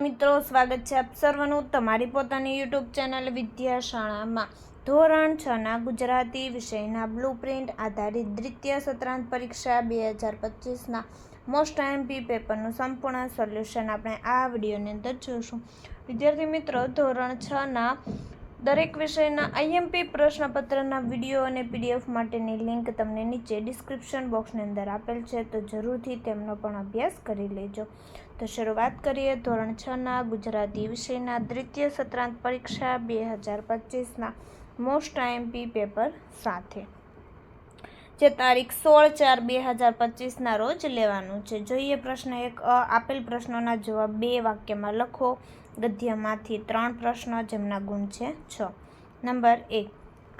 મિત્રો, સ્વાગત છે આપ સર્વનું તમારી પોતાની યુટ્યુબ ચેનલ વિદ્યાશાળામાં. ધોરણ છ ના ગુજરાતી વિષયના બ્લુ પ્રિન્ટ આધારિત દ્વિતીય સત્રાંત પરીક્ષા બે હજાર પચીસના મોસ્ટ એમપી પેપરનું સંપૂર્ણ સોલ્યુશન આપણે આ વિડીયોની અંદર જોઈશું વિદ્યાર્થી મિત્રો, ધોરણ છ ના દરેક વિષયના આઈએમપી પ્રશ્નપત્રના વીડિયો અને પીડીએફ માટેની લિંક તમને નીચે ડિસ્ક્રિપ્શન બોક્સની અંદર આપેલ છે, તો જરૂરથી તેમનો પણ અભ્યાસ કરી લેજો. તો શરૂઆત કરીએ ધોરણ છના ગુજરાતી વિષયના દ્વિતીય સત્રાંત પરીક્ષા બે હજાર પચીસના મોસ્ટ આઈએમપી પેપર સાથે. જે તારીખ સોળ ચાર બે હજાર પચીસના રોજ લેવાનું છે. જોઈએ પ્રશ્ન એક આપેલ પ્રશ્નોના જવાબ બે વાક્યમાં લખો. ગદ્યમાંથી ત્રણ પ્રશ્નો જેમના ગુણ છે છ. નંબર એક,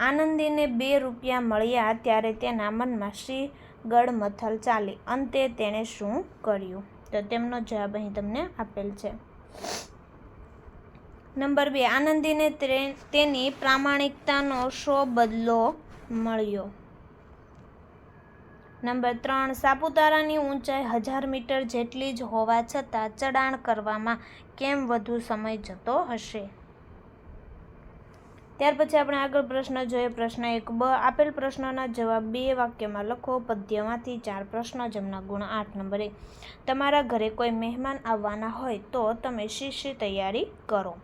આનંદીને બે રૂપિયા મળ્યા ત્યારે તેના મનમાં શ્રી ગડમથલ ચાલી. અંતે તેણે શું કર્યું? તો તેમનો જવાબ અહીં તમને આપેલ છે. નંબર બે, આનંદીને તેની પ્રામાણિકતાનો શો બદલો મળ્યો. નંબર ત્રણ, સાપુતારાની ઊંચાઈ હજાર મીટર જેટલી જ હોવા છતાં ચડાણ કરવામાં કેમ વધુ સમય જતો હશે? ત્યાર પછી આપણે આગળ પ્રશ્ન જોઈએ. પ્રશ્ન એક, બ, આપેલ પ્રશ્નના જવાબ બે વાક્યમાં લખો. પદ્યમાંથી ચાર પ્રશ્ન, જેમના ગુણ આઠ નંબર. એક તમારા ઘરે કોઈ મહેમાન આવવાના હોય તો તમે શી તૈયારી કરો?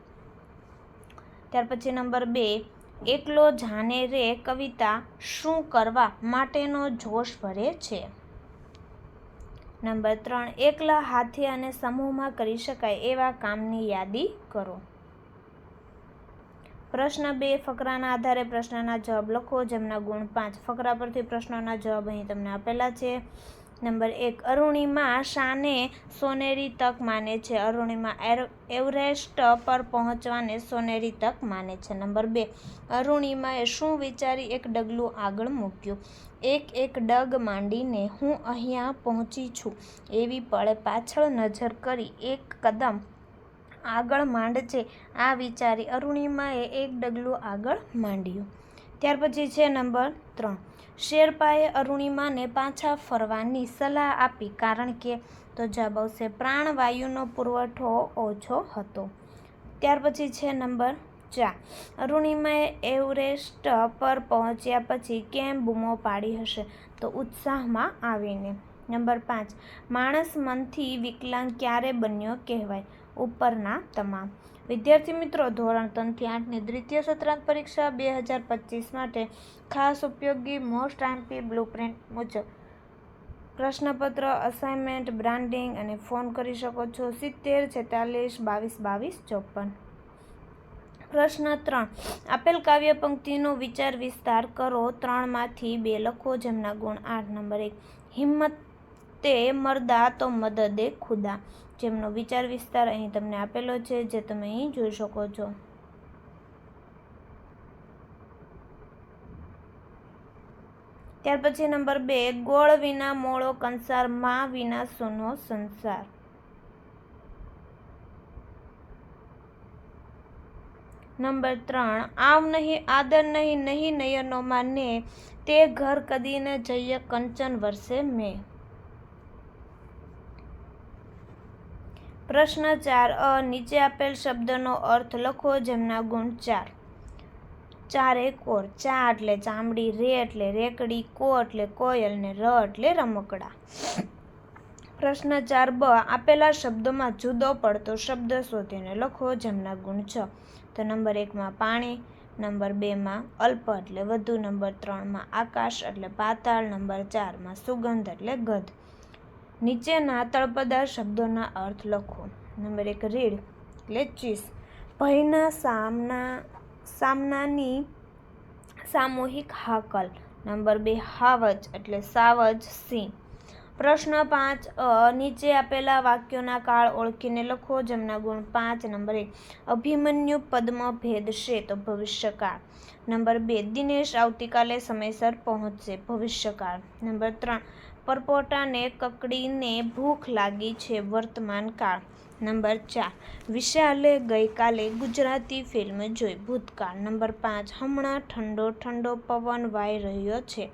ત્યાર પછી નંબર બે, એકલો જાને રે કવિતા શું કરવા માટેનો જોશ ભરે છે? નંબર ત્રણ, એકલા હાથે અને સમૂહમાં કરી શકાય એવા કામની યાદી કરો. પ્રશ્ન બે, ફકરાના આધારે પ્રશ્નના જવાબ લખો. જેમના ગુણ પાંચ, ફકરા પરથી પ્રશ્નોના જવાબ અહીં તમને આપેલા છે. નંબર એક, અરુણિમા શાને સોનેરી તક માને છે. અરુણિમા એવરેસ્ટ પર પહોંચવાને સોનેરી તક માને છે. નંબર બે, અરુણિમાએ શું વિચારી એક ડગલું આગળ મૂક્યું? એક એક ડગ માંડીને હું અહીંયા પહોંચી છું. એવી પળે પાછળ નજર કરી એક કદમ આગળ માંડજે આ વિચારી અરુણિમાએ એક ડગલું આગળ માંડ્યું. ત્યાર પછી છે નંબર ત્રણ. શેરપાએ અરુણિમાને પાછા ફરવાની સલાહ આપી કારણ કે તો જવાબ આવશે પ્રાણવાયુનો પુરવઠો ઓછો હતો. ત્યાર પછી છે નંબર ચાર. અરુણિમાએ એવરેસ્ટ પર પહોંચ્યા પછી કેમ બૂમો પાડી હશે તો ઉત્સાહમાં આવીને. નંબર પાંચ. માણસ મનથી વિકલાંગ ક્યારે બન્યો કહેવાય? ઉપરના તમામ. વિદ્યાર્થી મિત્રો, ધોરણ ત્રણથી આઠની દ્વિતીય સત્રાંત પરીક્ષા બે હજાર પચીસ માટે ખાસ ઉપયોગી મોસ્ટ એમપી બ્લુપ્રિન્ટ મુજબ. પ્રશ્નપત્ર અસાઇનમેન્ટ બ્રાન્ડિંગ અને ફોન કરી શકો છો. સિત્તેર, છેતાલીસ, બાવીસ બાવીસ, ચોપન. પ્રશ્ન ત્રણ. આપેલ કાવ્ય પંક્તિનો વિચાર વિસ્તાર કરો. ત્રણમાંથી બે લખો, જેમના ગુણ આઠ, નંબર એક. હિંમત તે મરદા તો મદદે ખુદા. જેમનો વિચાર વિસ્તાર અહીં તમને આપેલો છે, જે તમે અહીં જોઈ શકો છો. ત્યાર પછી નંબર બે, ગોળ વિના મોળો કંસાર, માં વિના સોનો સંસાર. નંબર ત્રણ આવ નહીં, આદર નહીં નહીં, નયનોમાં ને તે ઘર કદીને જઈએ, કંચન વર્ષે મેં. પ્રશ્ન ચાર, અ, નીચે આપેલ શબ્દનો અર્થ લખો જેમના ગુણ ચાર. ચાર એકોર ચા એટલે ચામડી, રે એટલે રેકડી, કો એટલે કોયલ ને ર એટલે રમકડા. પ્રશ્ન ચાર, બ, આપેલા શબ્દોમાં જુદો પડતો શબ્દ શોધીને લખો જેમના ગુણ છ. તો નંબર એકમાં પાણી, નંબર બેમાં અલ્પ એટલે વધુ, નંબર ત્રણમાં આકાશ એટલે પાતાળ, નંબર ચારમાં સુગંધ એટલે ગધ. નીચેના તળપદાર શબ્દોના અર્થ લખો. નંબર એક, રીડ. એટલે ભયના સામના, સામનાની સામૂહિક હાકલ. નંબર બે, હાવજ, એટલે સાવજ સિંહ. પ્રશ્ન પાંચ નીચે આપેલા વાક્યોના કાળ ઓળખીને લખો. જેમના ગુણ પાંચ, નંબર એક, અભિમન્યુ પદ્મ ભેદશે તો ભવિષ્યકાળ. નંબર બે, દિનેશ આવતીકાલે સમયસર પહોંચશે ભવિષ્યકાળ. નંબર ત્રણ, પરપોટાને કકડીને ભૂખ લાગી છે વર્તમાન કાળ. નંબર ચાર, વિશાલે ગઈકાલે ગુજરાતી ફિલ્મ જોઈ ભૂતકાળ. નંબર પાંચ, હમણાં ઠંડો ઠંડો પવન વાઈ રહ્યો છે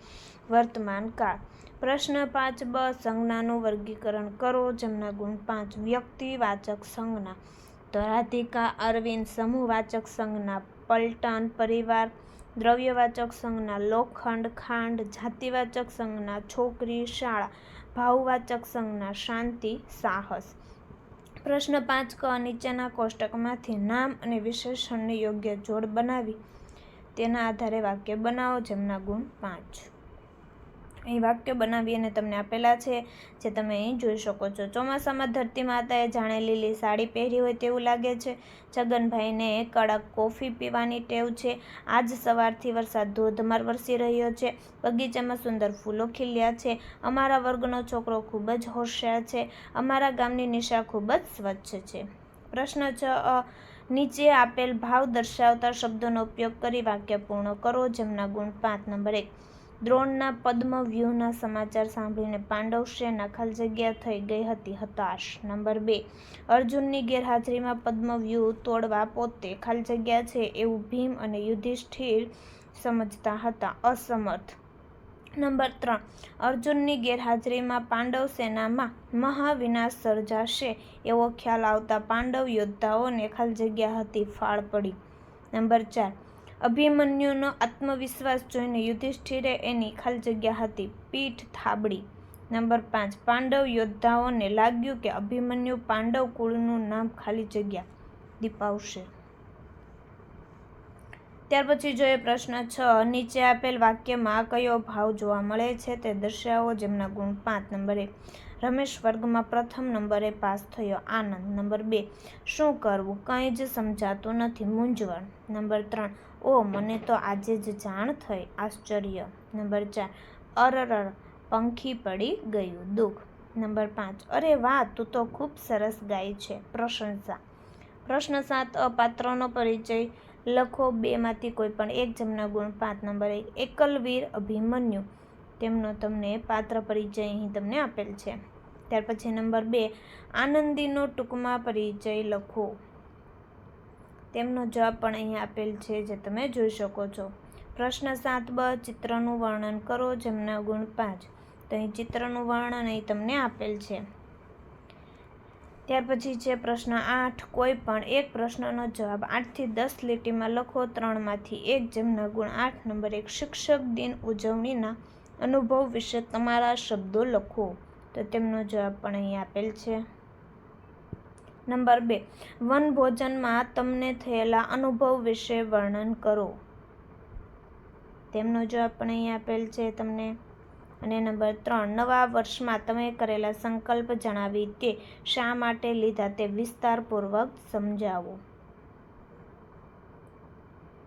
વર્તમાન કાળ. પ્રશ્ન પાંચ બ સંજ્ઞાનું વર્ગીકરણ કરો. જેમના ગુણ પાંચ વ્યક્તિવાચક સંજ્ઞા. ધરાધિકા રાધિકા અરવિંદ સમૂહવાચક સંજ્ઞા. પલટન પરિવાર. દ્રવ્યવાચક સંજ્ઞા. લોખંડ ખાંડ. જાતિવાચક સંજ્ઞા. છોકરી શાળા. ભાવવાચક સંજ્ઞા. શાંતિ, સાહસ. પ્રશ્ન પાંચ ક નીચેના કોષ્ટકમાંથી નામ અને વિશેષણને યોગ્ય જોડ બનાવી. તેના આધારે વાક્ય બનાવો. જેમના ગુણ પાંચ. અહીં વાક્યો બનાવી અને તમને આપેલા છે, જે તમે અહીં જોઈ શકો છો. ચોમાસામાં ધરતી માતાએ જાણે લીલી સાડી પહેરી હોય તેવું લાગે છે. છગનભાઈને કડક કોફી પીવાની ટેવ છે. આજ સવારથી વરસાદ ધોધમાર વરસી રહ્યો છે. બગીચામાં સુંદર ફૂલો ખીલ્યા છે. અમારા વર્ગનો છોકરો ખૂબ જ હોશિયાર છે. અમારા ગામની નિશા ખૂબ જ સ્વચ્છ છે. પ્રશ્ન છ નીચે આપેલ ભાવ દર્શાવતા શબ્દોનો ઉપયોગ કરી વાક્ય પૂર્ણ કરો, જેમના ગુણ પાંચ, નંબર એક. દ્રોણના પદ્મવ્યૂહના સમાચાર સાંભળીને પાંડવ સેના ખાલી જગ્યા થઈ ગઈ હતી હતાશ. નંબર બે, અર્જુનની ગેરહાજરીમાં પદ્મવ્યૂહ તોડવા પોતે ખાલી જગ્યા છે એવું ભીમ અને યુધિષ્ઠિર સમજતા હતા, અસમર્થ. નંબર ત્રણ, અર્જુનની ગેરહાજરીમાં પાંડવ સેનામાં મહાવિનાશ સર્જાશે એવો ખ્યાલ આવતા પાંડવ યોદ્ધાઓને ખાલી જગ્યા હતી ફાળ પડી. નંબર ચાર અભિમન્યુનો આત્મવિશ્વાસ જોઈને યુધિષ્ઠિરે એની ખાલી જગ્યા હતી. પીઠ થાબડી. નંબર પાંચ. પાંડવ યોદ્ધાઓને લાગ્યું કે અભિમન્યુ પાંડવ કુળનું નામ ખાલી જગ્યા દીપાવશે. ત્યાર પછી જોઈએ પ્રશ્ન છ, નીચે આપેલ વાક્યમાં કયો ભાવ જોવા મળે છે તે દર્શાવો જેમના ગુણ પાંચ. નંબરે રમેશ વર્ગમાં પ્રથમ નંબરે પાસ થયો. આનંદ. નંબર બે. શું કરવું? કંઈ જ સમજાતું નથી. મૂંઝવણ. નંબર ત્રણ. ઓ, મને તો આજે જ જાણ થઈ. આશ્ચર્ય. નંબર ચાર. અરર પંખી પડી ગયું. દુઃખ. નંબર પાંચ. અરે વાહ, તું તો ખૂબ સરસ ગાય છે. પ્રશંસા. પ્રશ્ન સાત. અપાત્રનો પરિચય લખો. બેમાંથી કોઈ પણ એક જમના ગુણ પાંચ. નંબર એક. એકલવીર અભિમન્યુ. તેમનો તમને પાત્ર પરિચય અહીં તમને આપેલ છે. ત્યાર પછી નંબર બે. આનંદીનો ટૂંકમાં પરિચય લખો. તેમનો જવાબ પણ અહીં આપેલ છે જે તમે જોઈ શકો છો. પ્રશ્ન સાત બ, ચિત્રનું વર્ણન કરો જેમના ગુણ પાંચ. તો અહીં ચિત્રનું વર્ણન અહીં તમને આપેલ છે. ત્યાર પછી છે પ્રશ્ન આઠ. કોઈ પણ એક પ્રશ્નનો જવાબ આઠથી દસ લીટીમાં લખો. ત્રણમાંથી એક જેમના ગુણ આઠ. નંબર એક, શિક્ષક દિન ઉજવણીના અનુભવ વિશે તમારા શબ્દો લખો. તો તેમનો જવાબ પણ અહીં આપેલ છે. નંબર બે. વનભોજનમાં તમને થયેલા અનુભવ વિશે વર્ણન કરો. તેમનો જવાબ પણ અહીં આપેલ છે તમને. અને નંબર ત્રણ, નવા વર્ષમાં તમે કરેલા સંકલ્પ જણાવી તે શા માટે લીધા તે વિસ્તારપૂર્વક સમજાવો.